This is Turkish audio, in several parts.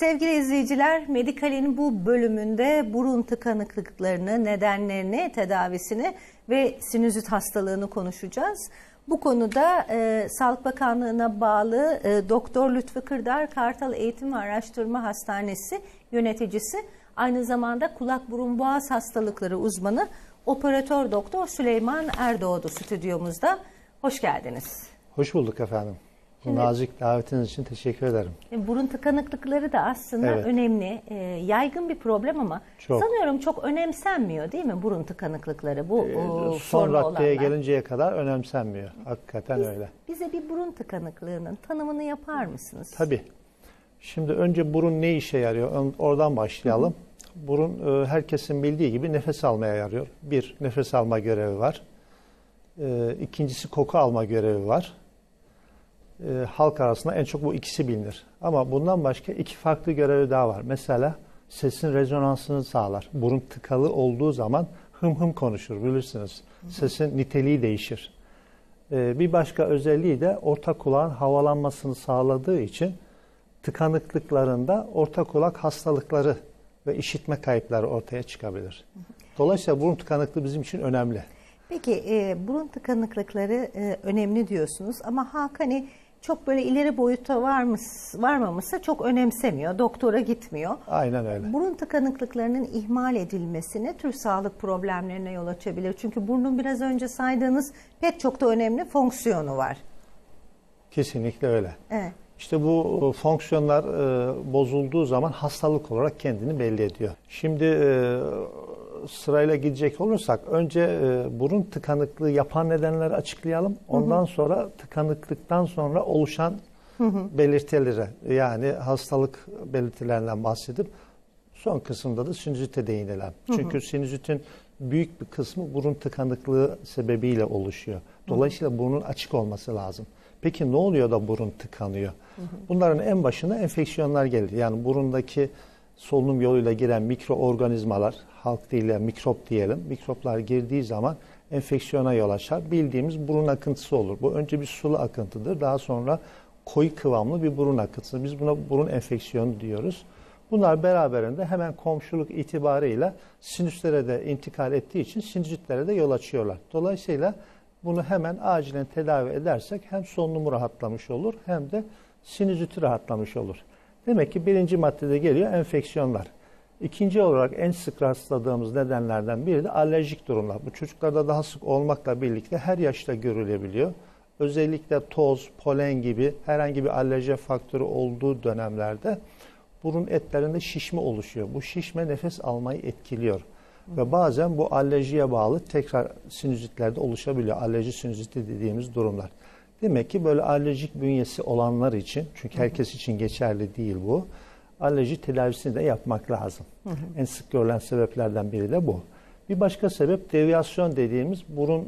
Sevgili izleyiciler, Medikal'in bu bölümünde burun tıkanıklıklarını, nedenlerini, tedavisini ve sinüzit hastalığını konuşacağız. Bu konuda e, Sağlık Bakanlığı'na bağlı e, Doktor Lütfü Kırdar Kartal Eğitim ve Araştırma Hastanesi yöneticisi, aynı zamanda kulak burun boğaz hastalıkları uzmanı Operatör Doktor Süleyman Erdoğdu stüdyomuzda. Hoş geldiniz. Hoş bulduk efendim. Bu nazik davetiniz için teşekkür ederim. E, Burun tıkanıklıkları da aslında Evet. önemli, e, yaygın bir problem ama Çok. sanıyorum çok önemsenmiyor değil mi burun tıkanıklıkları bu o, Son raddeye gelinceye kadar önemsenmiyor. Hakikaten Biz- öyle. Bize bir burun tıkanıklığının tanımını yapar mısınız? Tabii. Şimdi önce burun ne işe yarıyor? Oradan başlayalım. Burun e, herkesin bildiği gibi nefes almaya yarıyor. Bir, nefes alma görevi var. E, İkincisi koku alma görevi var. E, Halk arasında en çok bu ikisi bilinir. Ama bundan başka iki farklı görevi daha var. Mesela sesin rezonansını sağlar. Burun tıkalı olduğu zaman hım hım konuşur bilirsiniz. Sesin niteliği değişir. E, Bir başka özelliği de orta kulağın havalanmasını sağladığı için tıkanıklıklarında orta kulak hastalıkları ve işitme kayıpları ortaya çıkabilir. Dolayısıyla burun tıkanıklığı bizim için önemli. Peki e, burun tıkanıklıkları e, önemli diyorsunuz ama halk hani çok böyle ileri boyuta varmış, varmamışsa çok önemsemiyor, doktora gitmiyor. Aynen öyle. Burun tıkanıklıklarının ihmal edilmesi ne tür sağlık problemlerine yol açabilir? Çünkü burnun biraz önce saydığınız pek çok da önemli fonksiyonu var. Kesinlikle öyle. Evet. İşte bu e, fonksiyonlar e, bozulduğu zaman hastalık olarak kendini belli ediyor. Şimdi e, sırayla gidecek olursak önce e, burun tıkanıklığı yapan nedenleri açıklayalım. Ondan sonra tıkanıklıktan sonra oluşan belirtileri yani hastalık belirtilerinden bahsedip son kısımda da sinüzite değinelim. Çünkü sinüzitin büyük bir kısmı burun tıkanıklığı sebebiyle oluşuyor. Dolayısıyla burnun açık olması lazım. Peki ne oluyor da burun tıkanıyor? Bunların en başına enfeksiyonlar gelir. Yani burundaki solunum yoluyla giren mikroorganizmalar, halk diliyle mikrop diyelim, mikroplar girdiği zaman enfeksiyona yol açar. Bildiğimiz burun akıntısı olur. Bu önce bir sulu akıntıdır. Daha sonra koyu kıvamlı bir burun akıntısı. Biz buna burun enfeksiyonu diyoruz. Bunlar beraberinde hemen komşuluk itibarıyla sinüslere de intikal ettiği için sinüzitlere de yol açıyorlar. Dolayısıyla bunu hemen acilen tedavi edersek hem solunumu rahatlamış olur hem de sinüziti rahatlamış olur. Demek ki birinci maddede geliyor enfeksiyonlar. İkinci olarak en sık rastladığımız nedenlerden biri de alerjik durumlar. Bu çocuklarda daha sık olmakla birlikte her yaşta görülebiliyor. Özellikle toz, polen gibi herhangi bir alerji faktörü olduğu dönemlerde burun etlerinde şişme oluşuyor. Bu şişme nefes almayı etkiliyor. Ve bazen bu alerjiye bağlı tekrar sinüzitlerde oluşabiliyor. Alerji sinüziti dediğimiz durumlar. Demek ki böyle alerjik bünyesi olanlar için, çünkü herkes için geçerli değil bu, alerji tedavisini de yapmak lazım. En sık görülen sebeplerden biri de bu. Bir başka sebep deviyasyon dediğimiz burun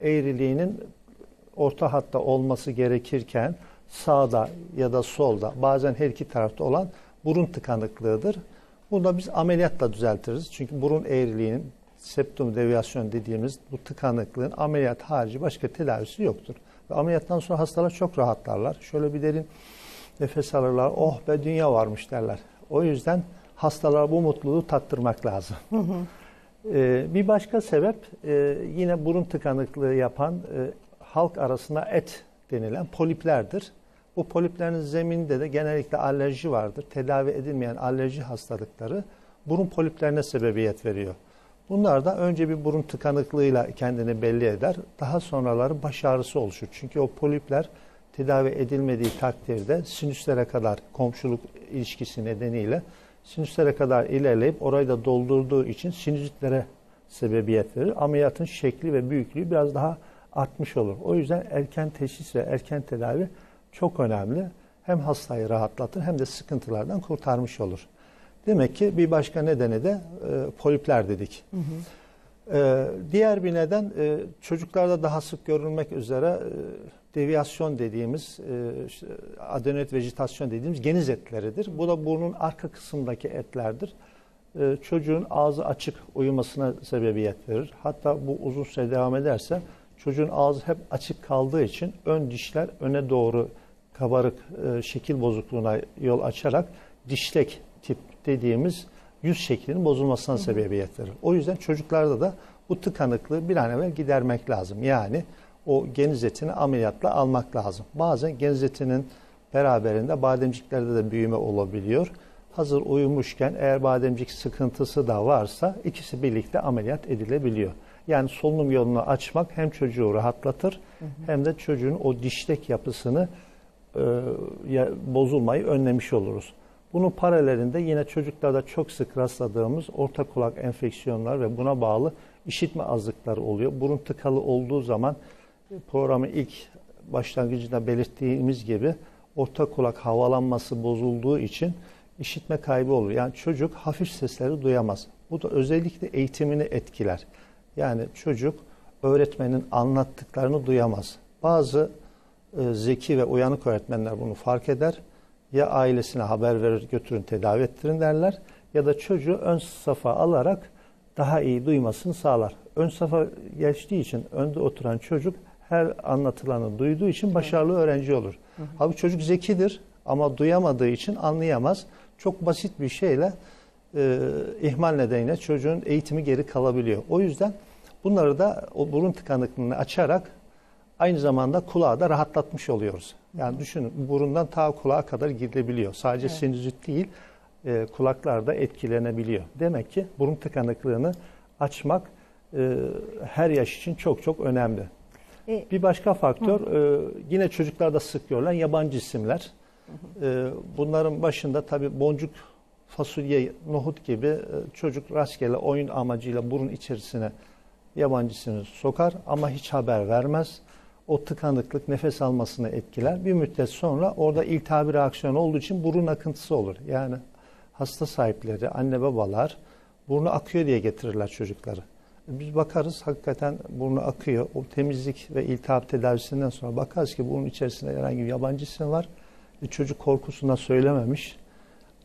e, eğriliğinin orta hatta olması gerekirken sağda ya da solda bazen her iki tarafta olan burun tıkanıklığıdır. Bunu da biz ameliyatla düzeltiriz. Çünkü burun eğriliğinin septum deviyasyon dediğimiz bu tıkanıklığın ameliyat harici başka tedavisi yoktur. Ameliyattan sonra hastalar çok rahatlarlar. Şöyle bir derin nefes alırlar. Oh be dünya varmış derler. O yüzden hastalara bu mutluluğu tattırmak lazım. Ee, bir başka sebep e, yine burun tıkanıklığı yapan e, halk arasında et denilen poliplerdir. Bu poliplerin zemininde de genellikle alerji vardır. Tedavi edilmeyen alerji hastalıkları burun poliplerine sebebiyet veriyor. Bunlar da önce bir burun tıkanıklığıyla kendini belli eder. Daha sonraları baş ağrısı oluşur. Çünkü o polipler tedavi edilmediği takdirde sinüslere kadar komşuluk ilişkisi nedeniyle sinüslere kadar ilerleyip orayı da doldurduğu için sinüzitlere sebebiyet verir. Ameliyatın şekli ve büyüklüğü biraz daha artmış olur. O yüzden erken teşhis ve erken tedavi çok önemli. Hem hastayı rahatlatır hem de sıkıntılardan kurtarmış olur. Demek ki bir başka nedeni de e, polipler dedik. E, diğer bir neden e, çocuklarda daha sık görülmek üzere e, deviyasyon dediğimiz e, işte, adenoid vejetasyon dediğimiz geniz etleridir. Bu da burnun arka kısmındaki etlerdir. E, çocuğun ağzı açık uyumasına sebebiyet verir. Hatta bu uzun süre devam ederse çocuğun ağzı hep açık kaldığı için ön dişler öne doğru kabarık e, şekil bozukluğuna yol açarak dişlek tip dediğimiz yüz şeklinin bozulmasına sebebiyet verir. O yüzden çocuklarda da bu tıkanıklığı bir an evvel gidermek lazım. Yani o geniz etini ameliyatla almak lazım. Bazen geniz etinin beraberinde bademciklerde de büyüme olabiliyor. Hazır uyumuşken eğer bademcik sıkıntısı da varsa ikisi birlikte ameliyat edilebiliyor. Yani solunum yolunu açmak hem çocuğu rahatlatır hem de çocuğun o dişlek yapısını e, bozulmayı önlemiş oluruz. Bunun paralelinde yine çocuklarda çok sık rastladığımız orta kulak enfeksiyonlar ve buna bağlı işitme azlıkları oluyor. Burun tıkalı olduğu zaman e, programın ilk başlangıcında belirttiğimiz gibi orta kulak havalanması bozulduğu için işitme kaybı olur. Yani çocuk hafif sesleri duyamaz. Bu da özellikle eğitimini etkiler. Yani çocuk öğretmenin anlattıklarını duyamaz. Bazı e, zeki ve uyanık öğretmenler bunu fark eder. Ya ailesine haber verir götürün tedavi ettirin derler ya da çocuğu ön safa alarak daha iyi duymasını sağlar. Ön safa geçtiği için önde oturan çocuk her anlatılanı duyduğu için başarılı öğrenci olur. Halbuki çocuk zekidir ama duyamadığı için anlayamaz. Çok basit bir şeyle e, ihmal nedeniyle çocuğun eğitimi geri kalabiliyor. O yüzden bunları da o burun tıkanıklığını açarak aynı zamanda kulağı da rahatlatmış oluyoruz. Yani düşünün burundan ta kulağa kadar gidilebiliyor. Sadece sinüzit değil e, kulaklar da etkilenebiliyor. Demek ki burun tıkanıklığını açmak e, her yaş için çok çok önemli. E, Bir başka faktör e, yine çocuklarda sık görülen yabancı isimler. E, bunların başında tabi boncuk, fasulye, nohut gibi e, çocuk rastgele oyun amacıyla burun içerisine yabancı ismini sokar ama hiç haber vermez. O tıkanıklık nefes almasını etkiler. Bir müddet sonra orada iltihabi reaksiyon olduğu için burun akıntısı olur. Yani hasta sahipleri, anne babalar burnu akıyor diye getirirler çocukları. Biz bakarız hakikaten burnu akıyor. O temizlik ve iltihap tedavisinden sonra bakarız ki bunun içerisinde herhangi bir yabancı isim var. E, çocuk korkusundan söylememiş.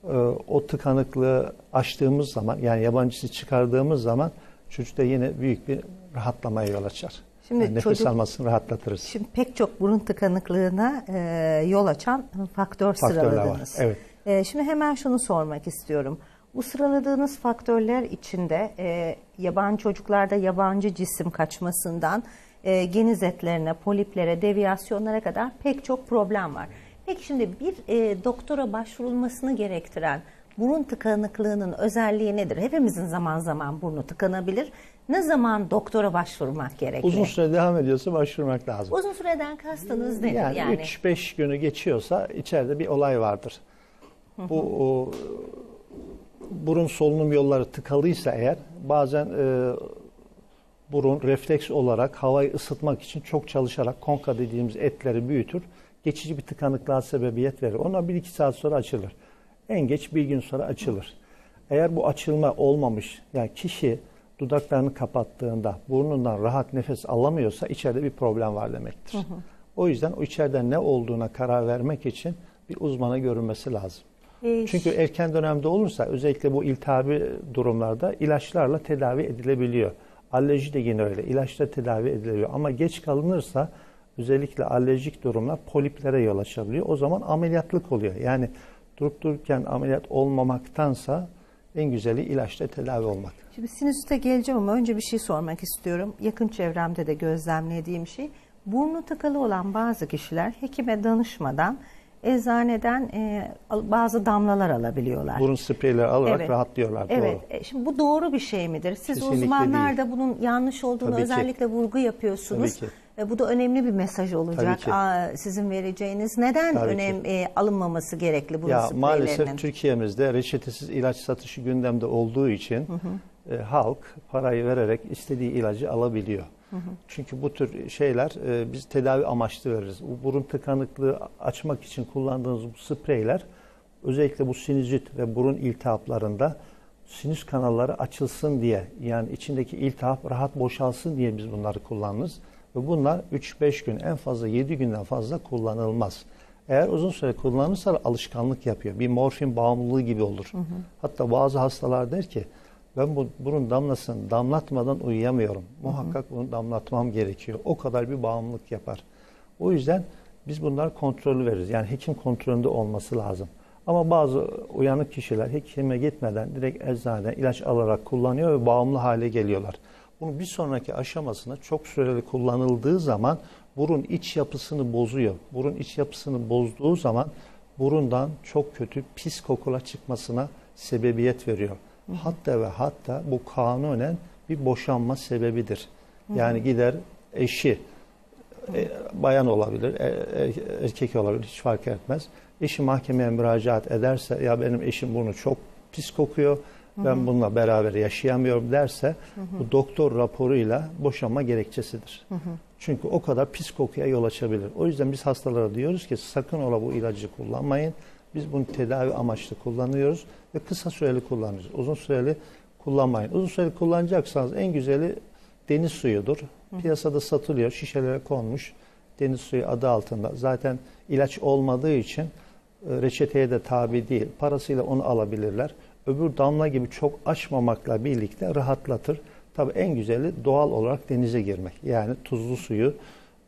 E, o tıkanıklığı açtığımız zaman yani yabancısı çıkardığımız zaman çocukta yine büyük bir rahatlamaya yol açar. Şimdi Yani nefes çocuk- almasını rahatlatırız. Şimdi pek çok burun tıkanıklığına e, yol açan faktör Faktörler var, sıraladınız. evet. E, şimdi hemen şunu sormak istiyorum. Bu sıraladığınız faktörler içinde e, yabancı çocuklarda yabancı cisim kaçmasından e, geniz etlerine, poliplere, deviyasyonlara kadar pek çok problem var. Peki şimdi bir e, doktora başvurulmasını gerektiren burun tıkanıklığının özelliği nedir? Hepimizin zaman zaman burnu tıkanabilir. Ne zaman doktora başvurmak gerekli? Uzun süre devam ediyorsa başvurmak lazım. Uzun süreden kastınız nedir? Yani, Yani, 3-5 günü geçiyorsa içeride bir olay vardır. Bu o, burun solunum yolları tıkalıysa eğer bazen e, burun refleks olarak havayı ısıtmak için çok çalışarak konka dediğimiz etleri büyütür. Geçici bir tıkanıklığa sebebiyet verir. Ona 1-2 saat sonra açılır. En geç bir gün sonra açılır. Eğer bu açılma olmamış yani kişi dudaklarını kapattığında burnundan rahat nefes alamıyorsa içeride bir problem var demektir. O yüzden o içeride ne olduğuna karar vermek için bir uzmana görünmesi lazım. e, Çünkü erken dönemde olursa özellikle bu iltihabi durumlarda ilaçlarla tedavi edilebiliyor. Alerji de yine öyle. İlaçla tedavi edilebiliyor. Ama geç kalınırsa özellikle alerjik durumlar poliplere yol açabiliyor. O zaman ameliyatlık oluyor. Yani durup dururken ameliyat olmamaktansa en güzeli ilaçla tedavi olmak. Şimdi sinüsite geleceğim ama önce bir şey sormak istiyorum. Yakın çevremde de gözlemlediğim şey. Burnu tıkalı olan bazı kişiler hekime danışmadan eczaneden e, bazı damlalar alabiliyorlar. Burun spreyleri alarak Evet. rahatlıyorlar. Evet. Doğru. E, Şimdi bu doğru bir şey midir? Siz Kesinlikle uzmanlar değil. da bunun yanlış olduğunu Tabii ki. özellikle vurgu yapıyorsunuz. Tabii ki. E, bu da önemli bir mesaj olacak. Aa, sizin vereceğiniz. Neden Tabii önem e, alınmaması gerekli burun Ya maalesef Türkiye'mizde reçetesiz ilaç satışı gündemde olduğu için e, halk parayı vererek istediği ilacı alabiliyor. Çünkü bu tür şeyler e, biz tedavi amaçlı veririz. Bu burun tıkanıklığı açmak için kullandığımız bu spreyler özellikle bu sinüzit ve burun iltihaplarında sinüs kanalları açılsın diye yani içindeki iltihap rahat boşalsın diye biz bunları kullanırız. Ve bunlar 3-5 gün en fazla 7 günden fazla kullanılmaz. Eğer uzun süre kullanırsa alışkanlık yapıyor. Bir morfin bağımlılığı gibi olur. Hatta bazı hastalar der ki ben bu burun damlasını damlatmadan uyuyamıyorum. Muhakkak bunu damlatmam gerekiyor. O kadar bir bağımlılık yapar. O yüzden biz bunlar kontrolü veririz. Yani hekim kontrolünde olması lazım. Ama bazı uyanık kişiler hekime gitmeden direkt eczaneden ilaç alarak kullanıyor ve bağımlı hale geliyorlar. Bunun bir sonraki aşamasında çok süreli kullanıldığı zaman burun iç yapısını bozuyor. Burun iç yapısını bozduğu zaman burundan çok kötü pis kokular çıkmasına sebebiyet veriyor. Hatta ve hatta bu kanunen bir boşanma sebebidir. Yani gider eşi e, bayan olabilir, e, e, erkek olabilir hiç fark etmez. Eşi mahkemeye müracaat ederse ya benim eşim bunu çok pis kokuyor, ben bununla beraber yaşayamıyorum derse bu doktor raporuyla boşanma gerekçesidir. Çünkü o kadar pis kokuya yol açabilir. O yüzden biz hastalara diyoruz ki sakın ola bu ilacı kullanmayın. Biz bunu tedavi amaçlı kullanıyoruz ve kısa süreli kullanıyoruz. Uzun süreli kullanmayın. Uzun süreli kullanacaksanız en güzeli deniz suyudur. Piyasada satılıyor, şişelere konmuş deniz suyu adı altında. Zaten ilaç olmadığı için e, reçeteye de tabi değil. Parasıyla onu alabilirler. Öbür damla gibi çok açmamakla birlikte rahatlatır. Tabii en güzeli doğal olarak denize girmek. Yani tuzlu suyu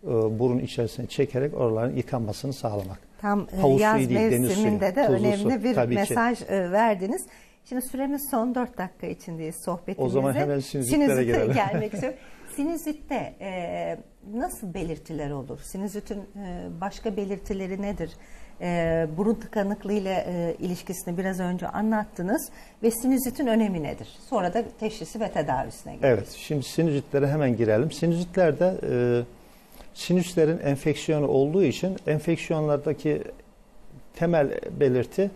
e, burun içerisine çekerek oraların yıkanmasını sağlamak. Tam e, Havuz yaz suyu değil, deniz mevsiminde suyu. de önemli su, bir tabii ki. mesaj e, verdiniz. Şimdi süremiz son 4 dakika içindeyiz sohbetimizde. O zaman hemen sinüzitlere Sinüzite girelim. gelmek istiyorum. Sinüzitte e, nasıl belirtiler olur? Sinüzitin e, başka belirtileri nedir? E, burun tıkanıklığı ile ilişkisini biraz önce anlattınız ve sinüzitin önemi nedir? Sonra da teşhisi ve tedavisine geliriz. Evet, şimdi sinüzitlere hemen girelim. Sinüzitlerde e, sinüslerin enfeksiyonu olduğu için enfeksiyonlardaki temel belirti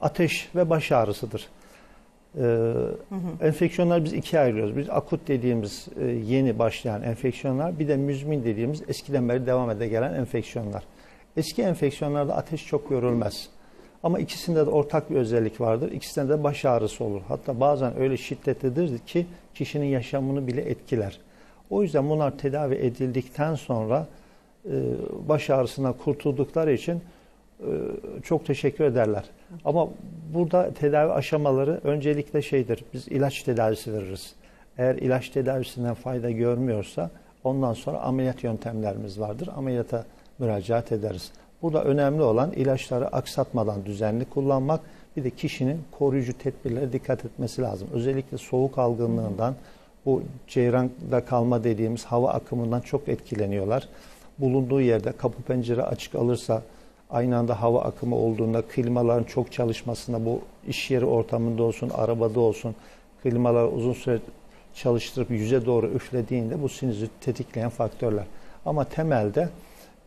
ateş ve baş ağrısıdır. E, Enfeksiyonlar biz ikiye ayırıyoruz. Biz akut dediğimiz e, yeni başlayan enfeksiyonlar, bir de müzmin dediğimiz eskiden beri devam ede gelen enfeksiyonlar. Eski enfeksiyonlarda ateş çok görülmez. Ama ikisinde de ortak bir özellik vardır. İkisinde de baş ağrısı olur. Hatta bazen öyle şiddetlidir ki kişinin yaşamını bile etkiler. O yüzden bunlar tedavi edildikten sonra e, baş ağrısından kurtuldukları için çok teşekkür ederler. Ama burada tedavi aşamaları öncelikle şeydir. Biz ilaç tedavisi veririz. Eğer ilaç tedavisinden fayda görmüyorsa ondan sonra ameliyat yöntemlerimiz vardır. Ameliyata müracaat ederiz. Burada önemli olan ilaçları aksatmadan düzenli kullanmak. Bir de kişinin koruyucu tedbirlere dikkat etmesi lazım. Özellikle soğuk algınlığından, bu ceyranda kalma dediğimiz hava akımından çok etkileniyorlar. Bulunduğu yerde kapı pencere açık alırsa aynı anda hava akımı olduğunda klimaların çok çalışmasında bu iş yeri ortamında olsun, arabada olsun klimalar uzun süre çalıştırıp yüze doğru üflediğinde bu sinüzit tetikleyen faktörler. Ama temelde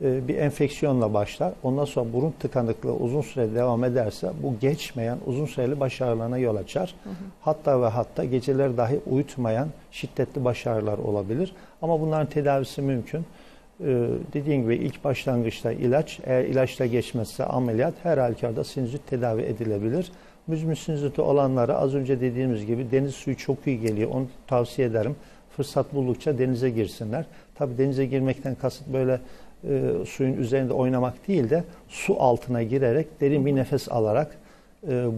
e, bir enfeksiyonla başlar. Ondan sonra burun tıkanıklığı uzun süre devam ederse bu geçmeyen uzun süreli baş ağrılarına yol açar. Hatta ve hatta geceleri dahi uyutmayan şiddetli baş ağrılar olabilir. Ama bunların tedavisi mümkün. Ee, dediğim gibi ilk başlangıçta ilaç, eğer ilaçla geçmezse ameliyat, her halükarda sinüzit tedavi edilebilir. Müzmin sinüziti olanlara az önce dediğimiz gibi deniz suyu çok iyi geliyor. Onu tavsiye ederim. Fırsat buldukça denize girsinler. Tabii denize girmekten kasıt böyle e, suyun üzerinde oynamak değil de su altına girerek derin bir nefes alarak e,